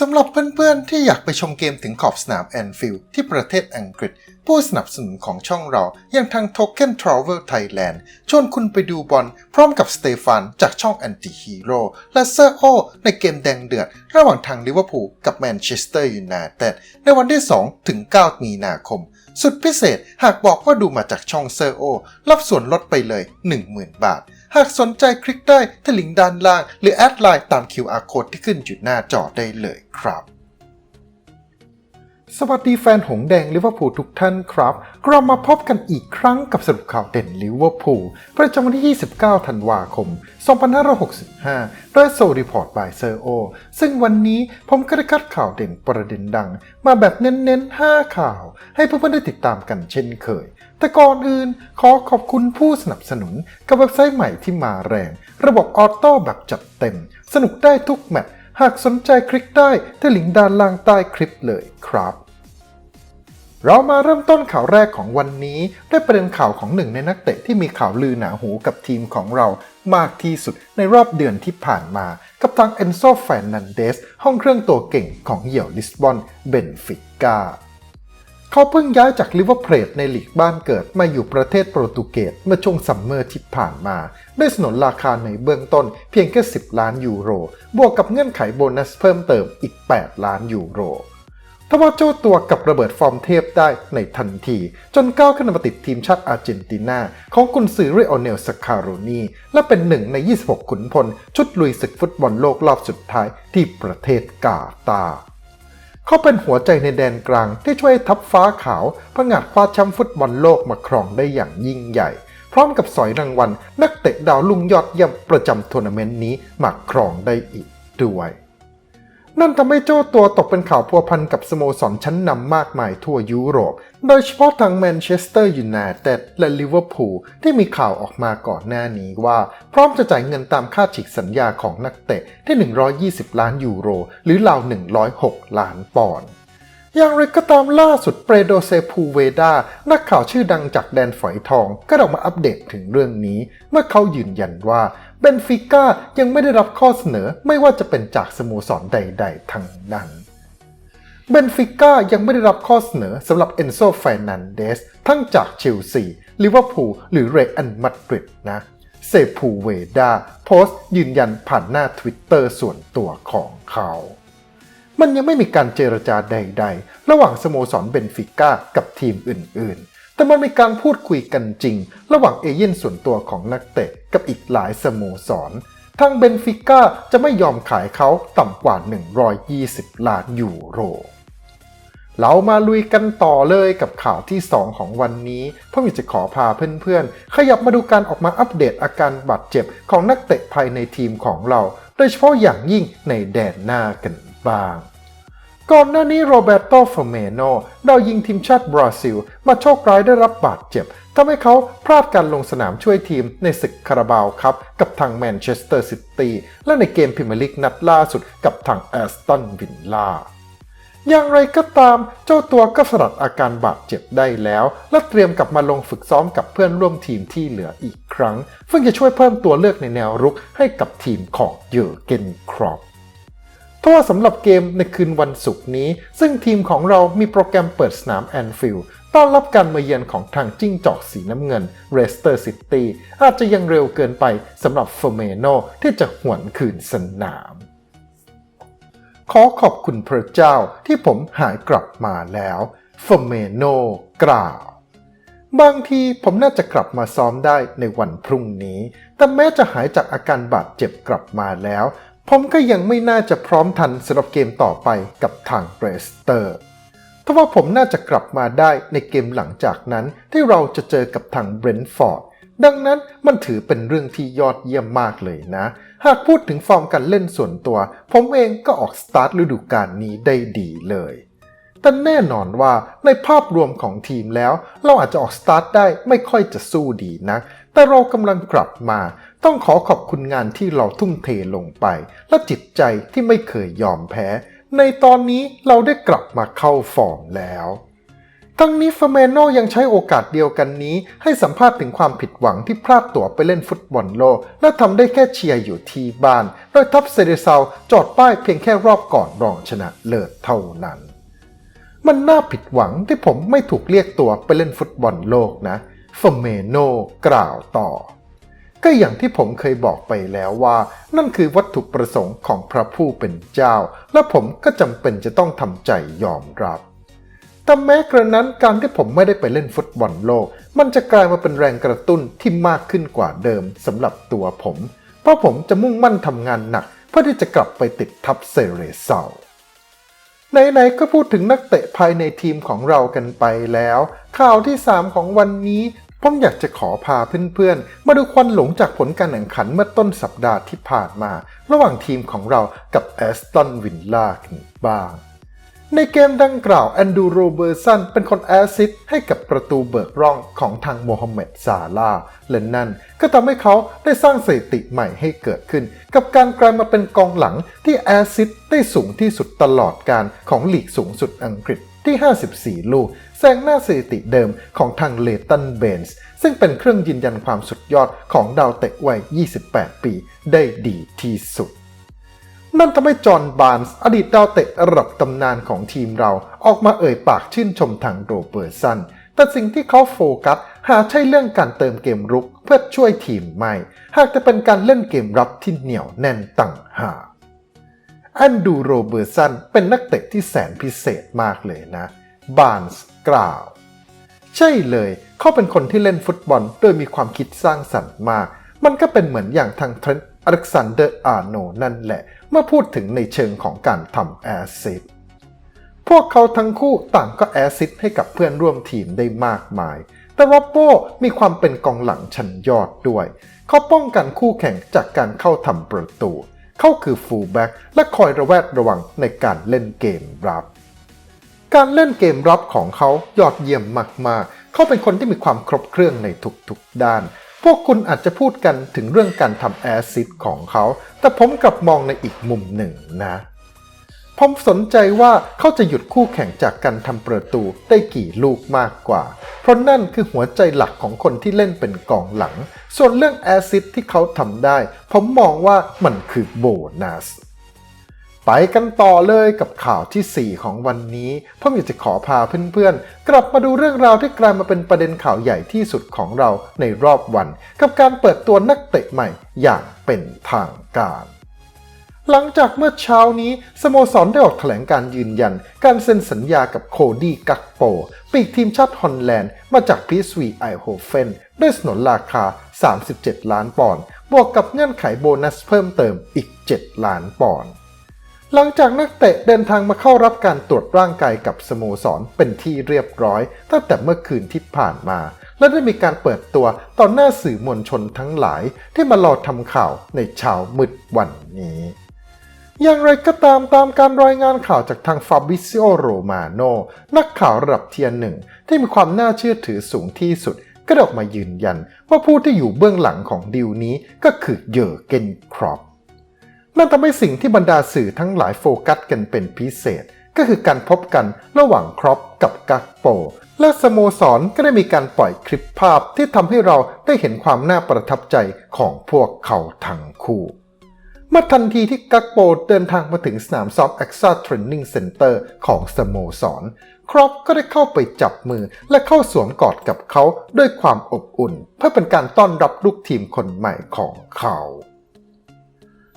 สำหรับเพื่อนๆ ที่อยากไปชมเกมถึงขอบสนามแอนฟิลด์ที่ประเทศอังกฤษ ผู้สนับสนุนของช่องเราอย่างทาง Token Travel Thailand ชวนคุณไปดูบอลพร้อมกับสเตฟานจากช่อง Anti Hero และเซอร์โอในเกมแดงเดือด ระหว่างทางลิเวอร์พูลกับแมนเชสเตอร์ยูไนเต็ดในวันที่ 2 ถึง 9 มีนาคม สุดพิเศษหากบอกว่าดูมาจากช่องเซอร์โอ รับส่วนลดไปเลย 10,000 บาท หากสนใจคลิกได้ที่ลิงก์ด้านล่าง หรือแอดไลน์ตาม QR code ที่ขึ้นอยู่หน้าจอได้เลยครับ สวัสดีแฟนหงแดงลิเวอร์พูลทุกท่านครับกลับมาพบกันอีกครั้งกับสรุปข่าวเด่นลิเวอร์พูลประจำวันที่ 29 ธันวาคม 2565โดยโซรีพอร์ตบายเซอร์โอ ซึ่งวันนี้ผมก็ได้คัดข่าวเด่นประเด็นดัง มาแบบเน้นๆ 5 ข่าว ให้เพื่อนๆได้ติดตามกันเช่นเคย แต่ก่อนอื่นขอขอบคุณผู้สนับสนุนกับเว็บไซต์ใหม่ที่มาแรง ระบบออโต้แบบจัดเต็ม สนุกได้ทุกแมตช์ หากสนใจคลิกได้ที่ลิงก์ด้านล่างใต้คลิปเลยครับ เรามาเริ่มต้นข่าวแรกของวันนี้ด้วยประเด็นข่าวของหนึ่งในนักเตะที่มีข่าวลือหนาหูกับทีมของเรามากที่สุดในรอบเดือนที่ผ่านมา กับทางเอนโซแฟนนันเดสห้องเครื่องตัวเก่งของเหยี่ยวลิสบอนเบนฟิกา เขาเพิ่งย้ายจากลิเวอร์พูลในลีกบ้านเกิดมาอยู่ประเทศโปรตุเกสเมื่อช่วงซัมเมอร์ที่ผ่านมา ด้วยสนนราคาในเบื้องต้นเพียงแค่ 10 ล้านยูโร บวกกับเงื่อนไขโบนัสเพิ่มเติมอีก 8 ล้านยูโรทว่าเจ้าตัวกับระเบิดฟอร์มเทพได้ในทันที จนก้าวขึ้นมาติดทีมชาติอาร์เจนตินา ของกุนซือเรโอเนลสคาโรนีและเป็นหนึ่งใน 26 ขุนพล ชุดลุยศึกฟุตบอลโลกรอบสุดท้ายที่ประเทศกาตาร์ เขาเป็นหัวใจในแดนกลางที่ช่วยทัพฟ้าขาวผงาดคว้าแชมป์ฟุตบอลโลกมาครองได้อย่างยิ่งใหญ่ พร้อมกับสอยรางวัลนักเตะดาวลุ่งยอดเยี่ยมประจำทัวร์นาเมนต์นี้มาครองได้อีกด้วย นั่นทำให้เจ้าตัวตกเป็นข่าวพัวพันกับสโมสรชั้นนำมากมายทั่วยุโรป โดยเฉพาะทางแมนเชสเตอร์ยูไนเต็ดและลิเวอร์พูลที่มีข่าวออกมาก่อนหน้านี้ว่า พร้อมจะจ่ายเงินตามค่าฉีกสัญญาของนักเตะที่ 120 ล้านยูโร หรือราว 106 ล้านปอนด์อย่างไรก็ตามล่าสุดเปรโดเซพูเวดา นักข่าวชื่อดังจากแดนฝอยทอง ก็ออกมาอัปเดตถึงเรื่องนี้ เมื่อเขายืนยันว่า เบนฟิก้ายังไม่ได้รับข้อเสนอไม่ว่าจะเป็นจากสโมสรใด ๆ ทั้งนั้น เบนฟิก้ายังไม่ได้รับข้อเสนอสำหรับเอนโซแฟนันเดสทั้งจากเชลซีลิเวอร์พูลหรือเรอัลมาดริดนะเซพูเวดาโพสต์ยืนยันผ่านหน้า Twitter ส่วนตัวของเขา มันยังไม่มีการเจรจาใด ๆ ระหว่างสโมสรเบนฟิก้ากับทีมอื่นๆ แต่มันมีการพูดคุยกันจริง ระหว่างเอเย่นส่วนตัวของนักเตะกับอีกหลายสโมสร ทางเบนฟิก้าจะไม่ยอมขายเขาต่ำกว่า 120 ล้านยูโร เรามาลุยกันต่อเลยกับข่าวที่ 2 ของวันนี้เพื่อจะขอพาเพื่อนๆ ขยับมาดูการออกมาอัปเดตอาการบาดเจ็บของนักเตะภายในทีมของเรา โดยเฉพาะอย่างยิ่งในแดนหน้ากันบ้าง ก่อนหน้านี้โรเบโตเฟเมโนดาวยิงทีมชาติบราซิล มาโชคร้ายได้รับบาดเจ็บทำให้เขาพลาดการลงสนามช่วยทีมในศึกคาราบาวครับกับทางแมนเชสเตอร์ซิตี้และในเกมพรีเมียร์ลีกนัดล่าสุดกับทางแอสตันวินล่าอย่างไรก็ตาม เจ้าตัวก็สลัดอาการบาดเจ็บได้แล้ว และเตรียมกลับมาลงฝึกซ้อมกับเพื่อนร่วมทีมที่เหลืออีกครั้ง ซึ่งจะช่วยเพิ่มตัวเลือกในแนวรุกให้กับทีมของเยอร์เกนครอป ทว่าสำหรับเกมในคืนวันศุกร์นี้ ซึ่งทีมของเรามีโปรแกรมเปิดสนามแอนฟิลด์ต้อนรับการมาเยือนของทางจิ้งจอกสีน้ำเงินเรสเตอร์ซิตี้อาจจะยังเร็วเกินไปสำหรับเฟอร์เมโนที่จะหวนคืนสนาม ขอขอบคุณพระเจ้าที่ผมหายกลับมาแล้วเฟอร์เมโนกล่าวบางทีผมน่าจะกลับมาซ้อมได้ในวันพรุ่งนี้ แต่แม้จะหายจากอาการบาดเจ็บกลับมาแล้ว ผมก็ยังไม่น่าจะพร้อมทันสำหรับเกมต่อไปกับทางเรสเตอร์ทว่าผมน่าจะกลับมาได้ในเกมหลังจากนั้นที่เราจะเจอกับทางเบรนท์ฟอร์ดดังนั้นมันถือเป็นเรื่องที่ยอดเยี่ยมมากเลยนะ หากพูดถึงฟอร์มการเล่นส่วนตัว ผมเองก็ออกสตาร์ทฤดูกาลนี้ได้ดีเลย แต่แน่นอนว่าในภาพรวมของทีมแล้ว เราอาจจะออกสตาร์ทได้ไม่ค่อยจะสู้ดีนะ แต่เรากำลังกลับมา ต้องขอขอบคุณงานที่เราทุ่มเทลงไป และจิตใจที่ไม่เคยยอมแพ้ ในตอนนี้เราได้กลับมาเข้าฟอร์มแล้วทั้งนี้เฟเมโนยังใช้โอกาสเดียวกันนี้ ให้สัมภาษณ์ถึงความผิดหวังที่พลาดตั๋วไปเล่นฟุตบอลโลก และทำได้แค่เชียร์อยู่ที่บ้าน โดยทัพเซเดซาจอดป้ายเพียงแค่รอบก่อนรองชนะเลิศเท่านั้น มันน่าผิดหวังที่ผมไม่ถูกเรียกตัวไปเล่นฟุตบอลโลกนะเฟเมโนกล่าวต่อ ก็อย่างที่ผมเคยบอกไปแล้วว่า นั่นคือวัตถุประสงค์ของพระผู้เป็นเจ้า และผมก็จำเป็นจะต้องทำใจยอมรับ แต่แม้กระนั้นการที่ผมไม่ได้ไปเล่นฟุตบอลโลก มันจะกลายมาเป็นแรงกระตุ้นที่มากขึ้นกว่าเดิมสำหรับตัวผม เพราะผมจะมุ่งมั่นทำงานหนักเพื่อที่จะกลับไปติดทับเซเรเซาไหนๆก็พูดถึงนักเตะภายในทีมของเรากันไปแล้ว ข่าวที่ 3 ของวันนี้ ผมอยากจะขอพาเพื่อนๆ มาดูควันหลงจากผลการแข่งขันเมื่อต้นสัปดาห์ที่ผ่านมา ระหว่างทีมของเรากับแอสตันวินล่ากันบ้าง ในเกมดังกล่าวแอนดูโรเบอร์สันเป็นคนแอสซิสให้กับประตูเบิกร่องของทางโมฮัมเหม็ดซาลาห์และนั่นก็ทำให้เขาได้สร้างสถิติใหม่ให้เกิดขึ้น กับการกลายมาเป็นกองหลังที่แอสซิสได้สูงที่สุดตลอดการของลีกสูงสุดอังกฤษ ที่ 54 ลูก แซงหน้าสถิติเดิมของทางเลตันเบนส์ซึ่งเป็นเครื่องยืนยันความสุดยอดของดาวเตะวัย 28 ปีได้ดีที่สุดนั่นทำให้จอห์นบาร์นส์อดีตดาวเตะระดับตำนานของทีมเราออกมาเอ่ยปากชื่นชมทางโรเบอร์สัน แต่สิ่งที่เขาโฟกัส หาใช่เรื่องการเติมเกมรุกเพื่อช่วยทีมไม่ หากจะเป็นการเล่นเกมรับที่เหนียวแน่นต่างหาก อนดูโรเบอร์สันเป็นนักเตะที่แสนพิเศษมากเลยนะ บาร์นส์กล่าว ใช่เลยเขาเป็นคนที่เล่นฟุตบอลโดยมีความคิดสร้างสรรค์มาก มันก็เป็นเหมือนอย่างทางเทรนต์อเล็กซานเดอร์อาร์โนนั่นแหละ เมื่อพูดถึงในเชิงของการทำแอซิสต์พวกเขาทั้งคู่ต่างก็แอซิสต์ให้กับเพื่อนร่วมทีมได้มากมาย แต่โรบโบมีความเป็นกองหลังชั้นยอดด้วย เขาป้องกันคู่แข่งจากการเข้าทำประตู เขาคือฟูลแบ็กและคอยระแวดระวังในการเล่นเกมรับ การเล่นเกมรับของเขายอดเยี่ยมมากๆ เขาเป็นคนที่มีความครบเครื่องในทุกๆด้าน พวกคุณอาจจะพูดกันถึงเรื่องการทำแอซิดของเขา แต่ผมกลับมองในอีกมุมหนึ่งนะ ผมสนใจว่าเขาจะหยุดคู่แข่งจากการทำประตูได้กี่ลูกมากกว่า เพราะนั่นคือหัวใจหลักของคนที่เล่นเป็นกองหลัง ส่วนเรื่องแอซิดที่เขาทำได้ ผมมองว่ามันคือโบนัสไปกันต่อเลยกับข่าวทีสี่4 ของวันนี้ผมอยากจะขอพาเพื่อนๆ กลับมาดูเรื่องราวที่กลายมาเป็นประเด็นข่าวใหญ่ที่สุดของเราในรอบวัน กับการเปิดตัวนักเตะใหม่อย่างเป็นทางการ หลังจากเมื่อเช้านี้ สโมสรได้ออกแถลงการยืนยัน การเซ็นสัญญากับโคดี้กักโป ปีกทีมชาติฮอลแลนด์มาจากพีสวีไอโฮเฟนด้วยสนนราคา 37 ล้านปอนด์บวกกับเงื่อนไขโบนัสเพิ่มเติมอีก 7 ล้านปอนด์หลังจากนักเตะเดินทางมาเข้ารับการตรวจร่างกายกับสโมสรเป็นที่เรียบร้อย ตั้งแต่เมื่อคืนที่ผ่านมา และได้มีการเปิดตัวต่อหน้าสื่อมวลชนทั้งหลายที่มารอทำข่าวในเช้ามืดวันนี้ อย่างไรก็ตามตามการรายงานข่าวจากทางฟาบิซิโอโรมาโนนักข่าวระดับเทียร์หนึ่งที่มีความน่าเชื่อถือสูงที่สุด ก็ออกมายืนยันว่าผู้ที่อยู่เบื้องหลังของดีลนี้ก็คือเยอร์เกนครอปนั่นทำให้สิ่งที่บรรดาสื่อทั้งหลายโฟกัสกันเป็นพิเศษ ก็คือการพบกันระหว่างครอปกับกักโป และสโมสรก็ได้มีการปล่อยคลิปภาพที่ทำให้เราได้เห็นความน่าประทับใจของพวกเขาทั้งคู่ มื่อทันทีที่กักโปเดินทางมาถึงสนามซ้อม AXA Training Center ของสโมสร ครอปก็ได้เข้าไปจับมือและเข้าสวมกอดกับเขาด้วยความอบอุ่น เพื่อเป็นการต้อนรับลูกทีมคนใหม่ของเขา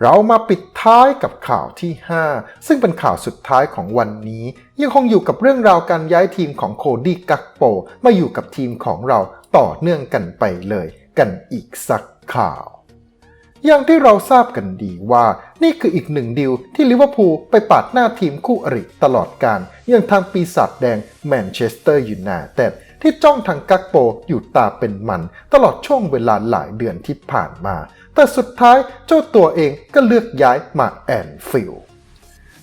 เรามาปิดท้ายกับข่าวที่ 5 ซึ่งเป็นข่าวสุดท้ายของวันนี้ ยังคงอยู่กับเรื่องราวการย้ายทีมของโคดี้กักโปมาอยู่กับทีมของเราต่อเนื่องกันไปเลย กันอีกสักข่าว อย่างที่เราทราบกันดีว่า นี่คืออีกหนึ่งดิวที่ลิเวอร์พูลไปปาดหน้าทีมคู่อริตลอดการอย่างทางปีศาจแดงแมนเชสเตอร์ยูไนเต็ดที่จ้องทางกักโปอยู่ตาเป็นมัน ตลอดช่วงเวลาหลายเดือนที่ผ่านมา แต่สุดท้ายเจ้าตัวเองก็เลือกย้ายมาแอนฟิลด์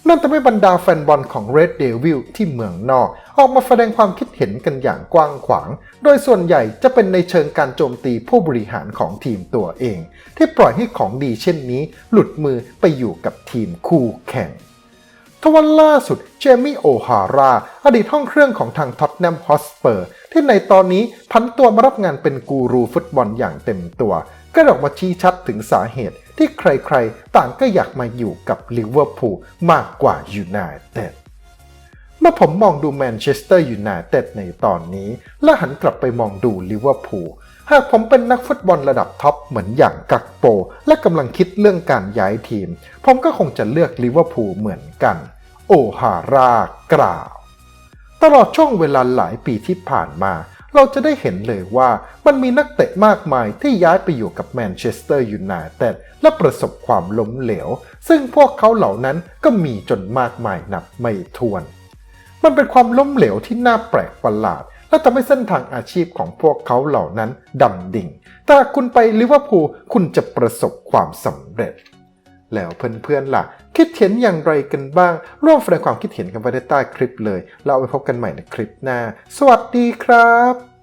นั่นทำให้บรรดาแฟนบอลของ Red Devil ที่เมืองนอก ออกมาแสดงความคิดเห็นกันอย่างกว้างขวาง โดยส่วนใหญ่จะเป็นในเชิงการโจมตีผู้บริหารของทีมตัวเอง ที่ปล่อยให้ของดีเช่นนี้ หลุดมือไปอยู่กับทีมคู่แข่ง ทว่าล่าสุดเจมี่โอฮาราอดีตห้องเครื่องของทางท็อตแนมฮอสเปอร์ ที่ในตอนนี้พันตัวมารับงานเป็นกูรูฟุตบอลอย่างเต็มตัว ก็ออกมาชี้ชัดถึงสาเหตุที่ใครๆ ต่างก็อยากมาอยู่กับลิเวอร์พูลมากกว่ายูไนเต็ดเมื่อผมมองดูแมนเชสเตอร์ยูไนเต็ดในตอนนี้ และหันกลับไปมองดูลิเวอร์พูลหากผมเป็นนักฟุตบอลระดับท็อปเหมือนอย่างกักโป และกำลังคิดเรื่องการย้ายทีม ผมก็คงจะเลือกลิเวอร์พูลเหมือนกัน โอฮารากล่าว ตลอดช่วงเวลาหลายปีที่ผ่านมา เราจะได้เห็นเลยว่ามันมีนักเตะมากมายที่ย้ายไปอยู่กับแมนเชสเตอร์ยูไนเต็ดและประสบความล้มเหลว ซึ่งพวกเขาเหล่านั้นก็มีจนมากมายนับไม่ถ้วน มันเป็นความล้มเหลวที่น่าแปลกประหลาดและทำให้เส้นทางอาชีพของพวกเขาเหล่านั้นดำดิ่ง แต่คุณไปลิเวอร์พูลคุณจะประสบความสำเร็จ แล้วเพื่อนๆล่ะ คิดเห็นอย่างไรกันบ้าง ร่วมแสดงความคิดเห็นกันไว้ใต้คลิปเลย เราไปพบกันใหม่ในคลิปหน้า สวัสดีครับ